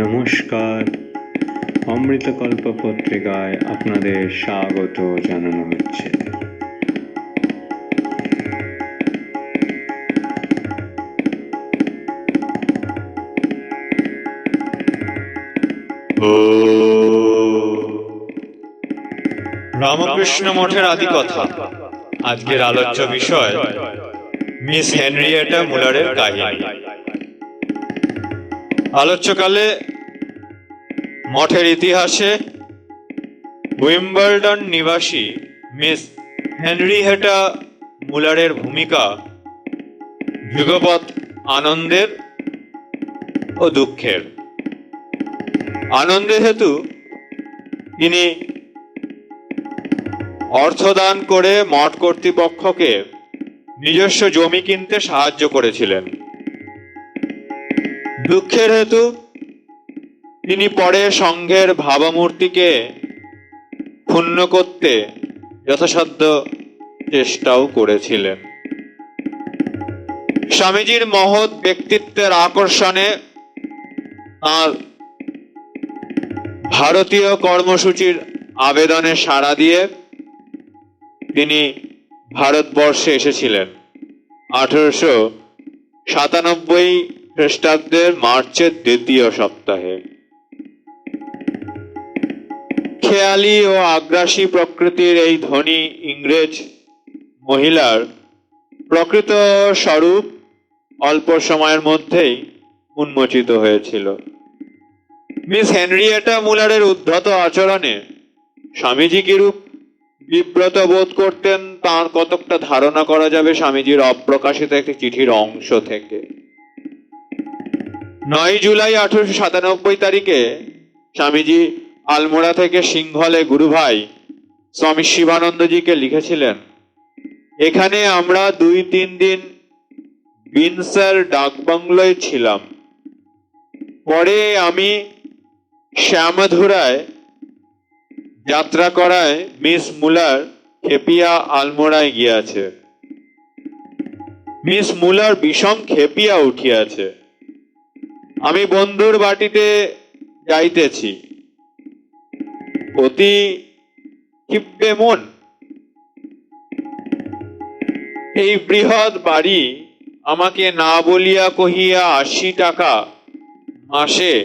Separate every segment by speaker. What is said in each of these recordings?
Speaker 1: নমস্কার। অমৃতকল্প পত্রিকায় আপনাদের স্বাগত জানানো হচ্ছে।
Speaker 2: রামকৃষ্ণ মঠের আদি কথা। আজকের আলোচ্য বিষয় মিস হেনরিয়েটা মুলারের কাহিনী। আলোচ্যকালে মঠের ইতিহাসে উইম্বলডন নিবাসী মিস হেনরিয়েটা মুলারের ভূমিকা যুগপৎ আনন্দের ও দুঃখের। আনন্দের হেতু তিনি অর্থদান করে মঠ কর্তৃপক্ষকে নিজস্ব জমি কিনতে সাহায্য করেছিলেন। দুঃখের হেতু, তিনি পরে সংঘের ভাবমূর্তিকে ক্ষুণ্ণ করতে যথাসাধ্য চেষ্টাও করেছিলেন। স্বামীজির মহৎ ব্যক্তিত্বের আকর্ষণে তাঁর ভারতীয় কর্মসূচির আবেদনে সাড়া দিয়ে তিনি ভারতবর্ষে এসেছিলেন। আঠারোশো সাতানব্বই খ্রিস্টাব্দের মার্চের দ্বিতীয় সপ্তাহে। খেয়ালি ও আগ্রাসী প্রকৃতির এই ধনী ইংরেজ মহিলার প্রকৃত স্বরূপ অল্প সময়ের মধ্যেই উন্মোচিত হয়েছিল। মিস হেনরিয়েটা মুলারের উদ্ধত আচরণে স্বামীজি কিরূপ বিব্রত বোধ করতেন, তার কতকটা ধারণা করা যাবে স্বামীজির অপ্রকাশিত একটি চিঠির অংশ থেকে। নয় জুলাই আঠারোশো সাতানব্বই তারিখে স্বামীজি আলমোড়া থেকে সিংহলে গুরুভাই স্বামী শিবানন্দজিকে লিখেছিলেন, এখানে আমরা দুই তিন দিন বিনসার ডাকবাংলোয় ছিলাম। পরে আমি শ্যামধুরায় যাত্রা করায় মিস মুলার খেপিয়া আলমোড়ায় গিয়াছে। মিস মুলার বিষম খেপিয়া উঠিয়াছে। আমি বন্ধুর বাটিতে যাইতেছি। অতি ক্ষিপ্তে মন। এই বৃহৎ বাড়ি আমাকে না বলিয়া কহিয়া আশি টাকা মাসে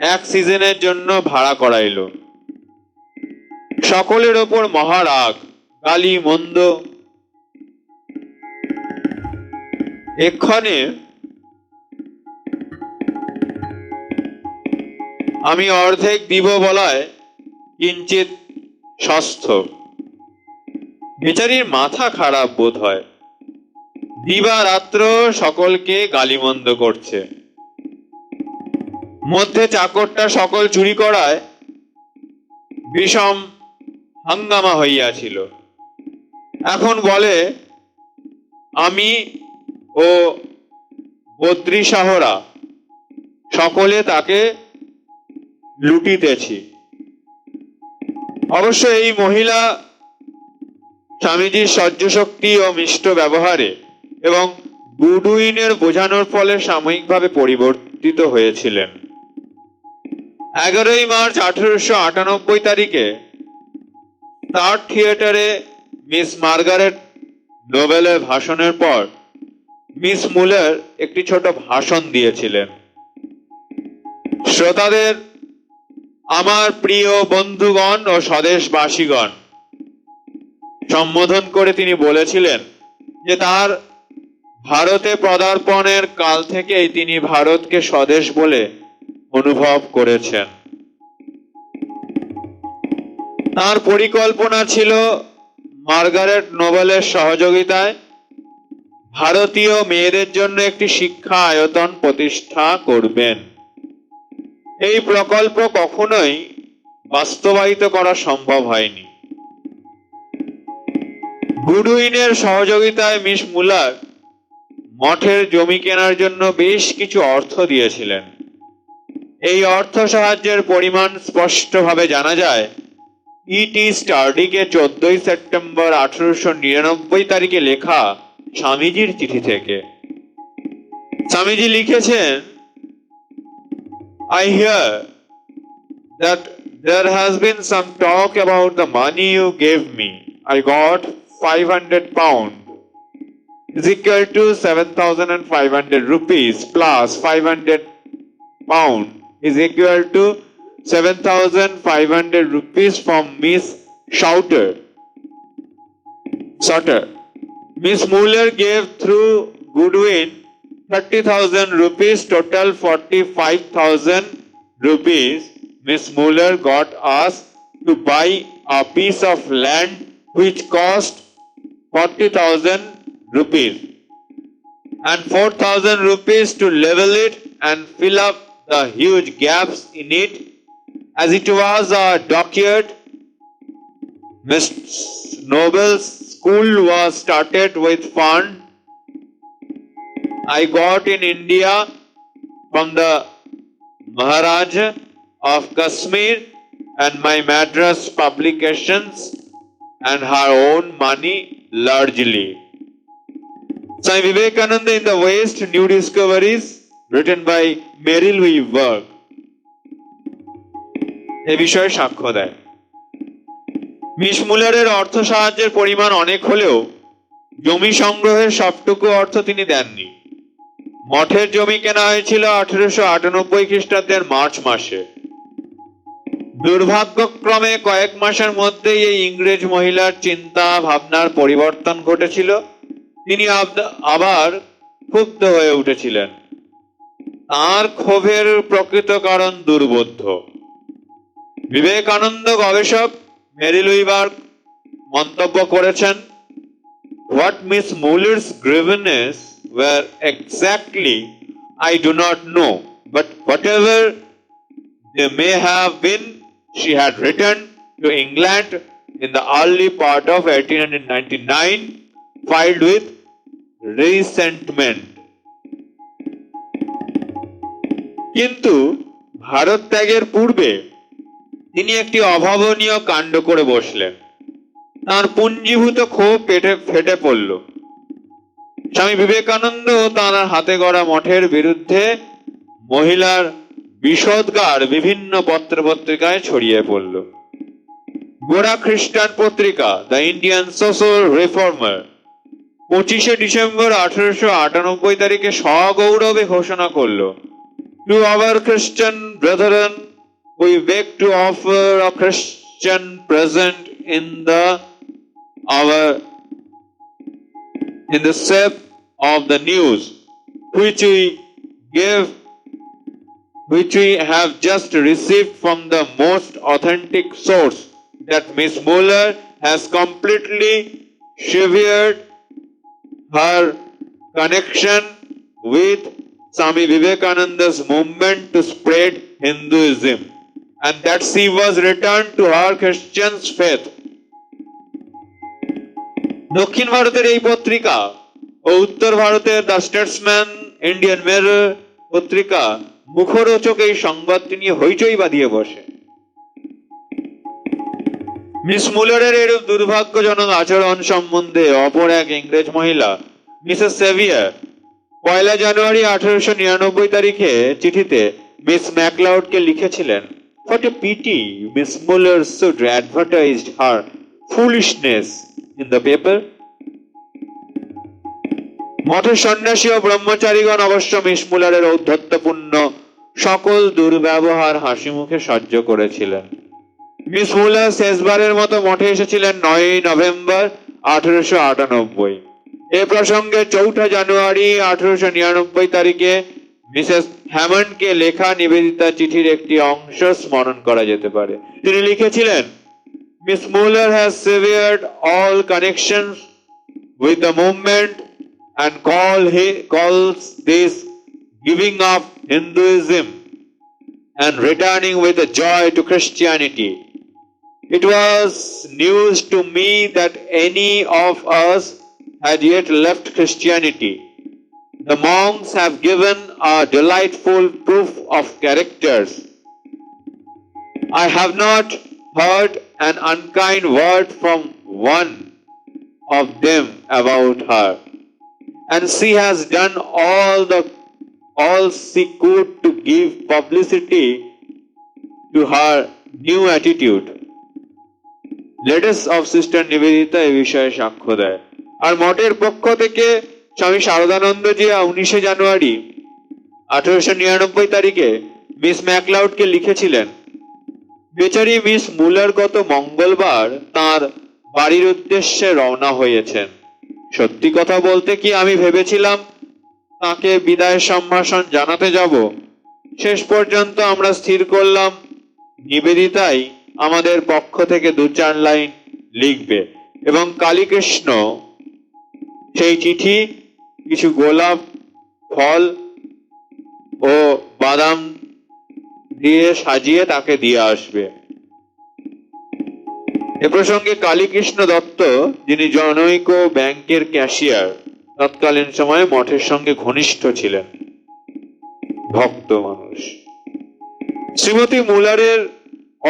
Speaker 2: এক সিজনের জন্য ভাড়া করাইল। সকলের ওপর মহারাগ গালি, মন্দ। এক্ষণে আমি অর্ধেক দিব বলায় কিঞ্চিত স্বাস্থ্য। বেচারির মাথা খারাপ বোধ হয়। দিবা রাত্র সকলকে গালিমন্দ করছে। মধ্যে চাকরটা সকল চুরি করায় বিষম হাঙ্গামা হইয়াছিল। এখন বলে, আমি ও বদ্রী সাহরা সকলে তাকে লুটিতেছি অবশ্য এই মহিলা স্বামীজির সহ্য শক্তি ও মিষ্ট ব্যবহারে এবং গুডউইনের বোঝানোর ফলে সাময়িকভাবে পরিবর্তিত হয়েছিলেন। এগারোই মার্চ আঠারোশো আটানব্বই তারিখে তার থিয়েটারে মিস মার্গারেট নোবেলের ভাষণের পর মিস মুলার একটি ছোট ভাষণ দিয়েছিলেন। শ্রোতাদের আমার প্রিয় বন্ধুগণ ও স্বদেশবাসীগণ, সম্বোধন করে তিনি বলেছিলেন যে তার ভারতে পদার্পণের কাল থেকেই তিনি ভারতকে স্বদেশ বলে অনুভব করেছেন। তার পরিকল্পনা ছিল মার্গারেট নোবেলের সহযোগিতায় ভারতীয় মেয়েদের জন্য একটি শিক্ষা আয়তন প্রতিষ্ঠা করবেন। এই প্রকল্প কখনোই বাস্তবায়িত করা সম্ভব হয়নি। গুডউইনের সহযোগিতায় মিস মুলার মঠের জমি কেনার জন্য বেশ কিছু অর্থ দিয়েছিলেন। এই অর্থ সাহায্যের পরিমাণ স্পষ্টভাবে জানা যায়। ইটি স্টার্ডিকে চোদ্দই সেপ্টেম্বর আঠারোশো নিরানব্বই তারিখে লেখা স্বামীজির চিঠি থেকে। স্বামীজি লিখেছেন I hear that there has been some talk about the money you gave me. I got 500 pound is equal to 7500 rupees plus 500 pound is equal to 7500 rupees from Miss Shouter. Sutter. Miss Muller gave through Goodwin 30,000 rupees, total 45,000 rupees. Miss Muller got us to buy a piece of land which cost 40,000 rupees and 4,000 rupees to level it and fill up the huge gaps in it as it was a dockyard. Miss Noble's school was started with fund I got in India from the Maharaja of Kashmir and my Madras publications and her own money largely. Swami Vivekananda in the West New Discoveries written by Louise Burke এ বিষয়ে সাক্ষ্য দেয় miss মুলারের অর্থ সাহায্যের পরিমাণ অনেক হলেও জমি সংগ্রহের সবটুকু অর্থ তিনি দেননি মঠের জমি কেনা হয়েছিল আঠেরোশো আটানব্বই খ্রিস্টাব্দের মার্চ মাসে। দুর্ভাগ্যক্রমে কয়েক মাসের মধ্যেই এই ইংরেজ মহিলার চিন্তা, ভাবনার পরিবর্তন ঘটেছিল। তিনি আবার ক্ষুব্ধ হয়ে উঠেছিলেন। তার ক্ষোভের প্রকৃত কারণ দুর্বোধ্য। বিবেকানন্দ গবেষক মেরি লুইবার্গ মন্তব্য করেছেন What Miss Muller's grievances were exactly, I do not know, but whatever they may have been, she had returned to England in the early part of 1899, filed with resentment. কিন্তু ভারত ত্যাগের পূর্বে তিনি একটি অভাবনীয় কাণ্ড করে বসলেন তার পুঞ্জীভূত ক্ষোভ পেটে ফেটে পড়ল স্বামী বিবেকানন্দ তাঁর হাতে গড়া মঠের বিরুদ্ধে মহিলার বিষদগার বিভিন্ন পত্র পত্রিকায় ছড়িয়ে পড়ল। গোড়া খ্রিস্টান পত্রিকা, দ্য ইন্ডিয়ান সোশ্যাল রিফর্মার, পঁচিশে ডিসেম্বর আঠারোশো আটানব্বই তারিখে সগৌরবে ঘোষণা করল to our Christian brethren we beg to offer a Christian present in the our, in the shape of the news which we give which we have just received from the most authentic source that Miss Muller has completely severed her connection with Swami Vivekananda's movement to spread Hinduism and that she was returned to her Christian faith দক্ষিণ ভারতের এই পত্রিকা ও উত্তর ভারতের the Statesman Indian মেরর পত্রিকা মুখরোচক এই সংবাদটি নিয়ে হইচই বাঁধিয়ে বসে। মিস মুলারের এরূপ দুর্ভাগ্যজনক আচরণ সম্বন্ধে অপর এক ইংরেজ মহিলা, মিসেস সেভিয়ার, পয়লা জানুয়ারি আঠারোশো নিরানব্বই তারিখে চিঠিতে মিস ম্যাকলাউডকে লিখেছিলেন what a pity Miss Muller should advertised her foolishness in the paper মঠের সন্ন্যাসী ও ব্রহ্মচারীগণ অবশ্য মিস মুলারের ঔদ্ধত্যপূর্ণ সকল দুর্ব্যবহার হাসি মুখে সহ্য করেছিলেন। মিস মুলার শেষবারের মতো মঠে এসেছিলেন নয়ই নভেম্বর আঠারোশো আটানব্বই। এ প্রসঙ্গে চৌঠা জানুয়ারি আঠারোশো নিরানব্বই তারিখে মিসেস হ্যামন্ডকে লেখা নিবেদিতা চিঠির একটি অংশ স্মরণ করা যেতে পারে। তিনি লিখেছিলেন, Miss Muller has severed all connection with the movement and call he, calls this giving up Hinduism and returning with a joy to Christianity. It was news to me that any of us had yet left Christianity. The monks have given a delightful proof of characters. I have not heard an unkind word from one of them about her, and she has done all the, all she could to give publicity to her new attitude. Latest of Sister Nivedita এ বিষয়ে সাক্ষ্য দেয় আর মঠের পক্ষ থেকে স্বামী শারদানন্দজি উনিশে জানুয়ারি আঠারোশো নিরানব্বই তারিখে মিস ম্যাকলাউডকে লিখেছিলেন, বেচারি মিস মুলার গত মঙ্গলবার তার বাড়ির উদ্দেশ্যে রওনা হয়েছেন সত্যি কথা বলতে কি আমি ভেবেছিলাম তাকে বিদায় সম্ভাষণ জানাতে যাব? শেষ পর্যন্ত আমরা স্থির করলাম, নিবেদিতাই আমাদের পক্ষ থেকে দু চার লাইন লিখবে এবং কালীকৃষ্ণ সেই চিঠি, কিছু গোলাপ, ফল ও বাদাম দিয়ে সাজিয়ে তাকে দিয়ে আসবে। এ প্রসঙ্গে কালীকৃষ্ণ দত্ত, যিনি জনৈক ব্যাংকের ক্যাশিয়ার, তৎকালীন সময়ে মঠের সঙ্গে ঘনিষ্ঠ ছিলেন। ভক্ত মানুষ। শ্রীমতী মুলারের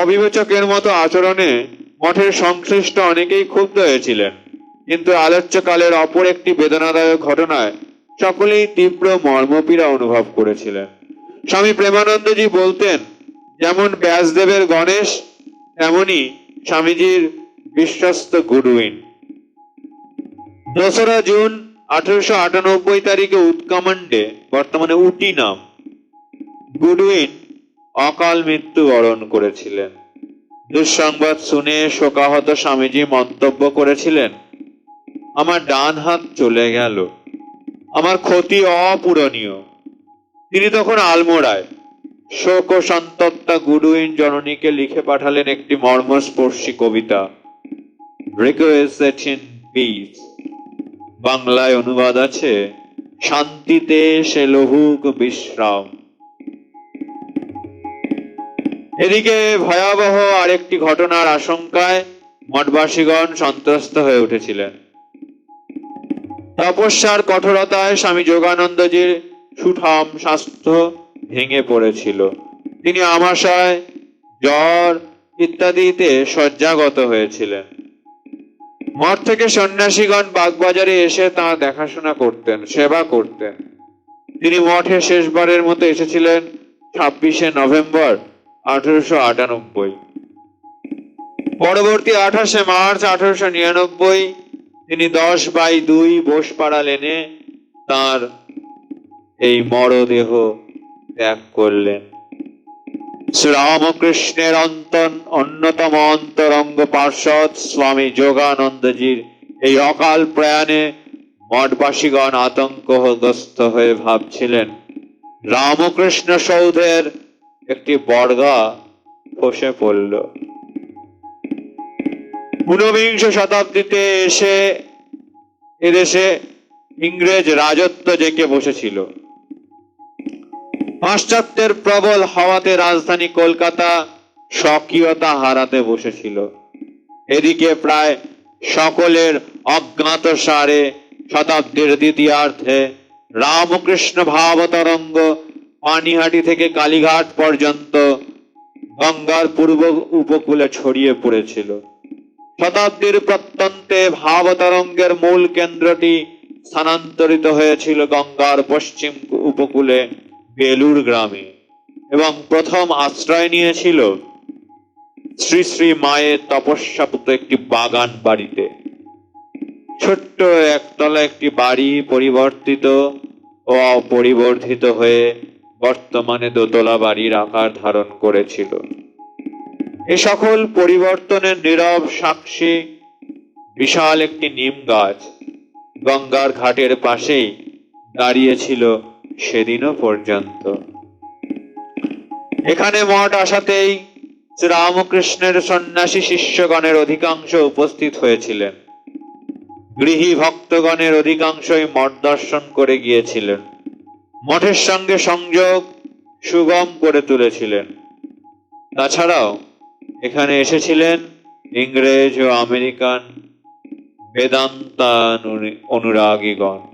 Speaker 2: অবিবেচকের মতো আচরণে মঠের সংশ্লিষ্ট অনেকেই ক্ষুব্ধ হয়েছিলেন। কিন্তু আলোচ্যকালের অপর একটি বেদনাদায়ক ঘটনায় সকলেই তীব্র মর্মপীড়া অনুভব করেছিলেন। স্বামী প্রেমানন্দজি বলতেন, যেমন ব্যাসদেবের গণেশ, তেমনি স্বামীজির বিশ্বস্ত গুডউইন দোসরা জুন আঠারোশো আটানব্বই তারিখে উৎকমান্ডে বর্তমানে উটি নাম। গুডউইন অকাল মৃত্যু বরণ করেছিলেন। দুঃসংবাদ শুনে শোকাহত স্বামীজি মন্তব্য করেছিলেন, আমার ডান হাত চলে গেল, আমার ক্ষতি অপূরণীয়। তিনি তখন আলমোড়ায় শোক ও সন্তপ্তা গুডউইন জননীকে লিখে পাঠালেন একটি মর্মস্পর্শী কবিতা। বাংলায় অনুবাদ আছে, শান্তিতে সে লহুক বিশ্রাম। এদিকে ভয়াবহ আরেকটি ঘটনার আশঙ্কায় মঠবাসীগণ সন্ত্রস্ত হয়ে উঠেছিলেন। তপস্যার কঠোরতায় স্বামী যোগানন্দজির সুঠাম স্বাস্থ্য ভেঙে পড়েছিল। তিনি আমাশয়, জ্বর ইত্যাদিতে শয্যাগত হয়েছিলেন। মঠ থেকে সন্ন্যাসীগণ বাগবাজারে এসে তাঁর দেখাশোনা করতেন, সেবা করতেন। তিনি মঠে শেষবারের মতো এসেছিলেন ছাব্বিশে নভেম্বর আঠারোশো আটানব্বই। পরবর্তী আঠাশে মার্চ আঠারোশো নিরানব্বই তিনি দশ বাই দুই বোসপাড়া লেনে তার এই মরদেহ ত্যাগ করলেন। শ্রীরামকৃষ্ণের অন্তন অন্যতম অন্তরঙ্গ পার্ষদ স্বামী যোগানন্দজির এই অকাল প্রয়াণে মঠবাসীগণ আতঙ্কগ্রস্ত হয়ে ভাবছিলেন, রামকৃষ্ণ সৌধের একটি বর্গা খসে পড়ল। ঊনবিংশ শতাব্দীতে এসে এদেশে ইংরেজ রাজত্ব জেকে বসেছিল। পাশ্চাত্যের প্রবল হাওয়াতে রাজধানী কলকাতা স্বকীয়তা হারাতে বসেছিল। এদিকে প্রায় সকলের অজ্ঞাত সারে শতাব্দীর দ্বিতীয়ার্ধে রামকৃষ্ণ ভাবতরঙ্গ পানিহাটি থেকে কালীঘাট পর্যন্ত গঙ্গার পূর্ব উপকূলে ছড়িয়ে পড়েছিল। শতাব্দীর প্রত্যন্তে ভাবতরঙ্গের মূল কেন্দ্রটি স্থানান্তরিত হয়েছিল গঙ্গার পশ্চিম উপকূলে। বেলুর গ্রামে এবং প্রথম আশ্রয় নিয়েছিল শ্রী শ্রী মায়ের তপস্যাপুত একটি বাগান বাড়িতে। ছোট্ট একতলা একটি বাড়ি পরিবর্তিত ও অপরিবর্ধিত হয়ে বর্তমানে দোতলা বাড়ির আকার ধারণ করেছিল। এ সকল পরিবর্তনের নীরব সাক্ষী বিশাল একটি নিম গাছ গঙ্গার ঘাটের পাশেই দাঁড়িয়েছিল সেদিনও পর্যন্ত। এখানে মঠ আসাতেই শ্রীরামকৃষ্ণের সন্ন্যাসী শিষ্যগণের অধিকাংশ উপস্থিত হয়েছিলেন। গৃহী ভক্তগণের অধিকাংশই মঠ দর্শন করে গিয়েছিলেন। মঠের সঙ্গে সংযোগ সুগম করে তুলেছিলেন। তাছাড়াও এখানে এসেছিলেন ইংরেজ ও আমেরিকান বেদান্তানুরি- অনুরাগীগণ।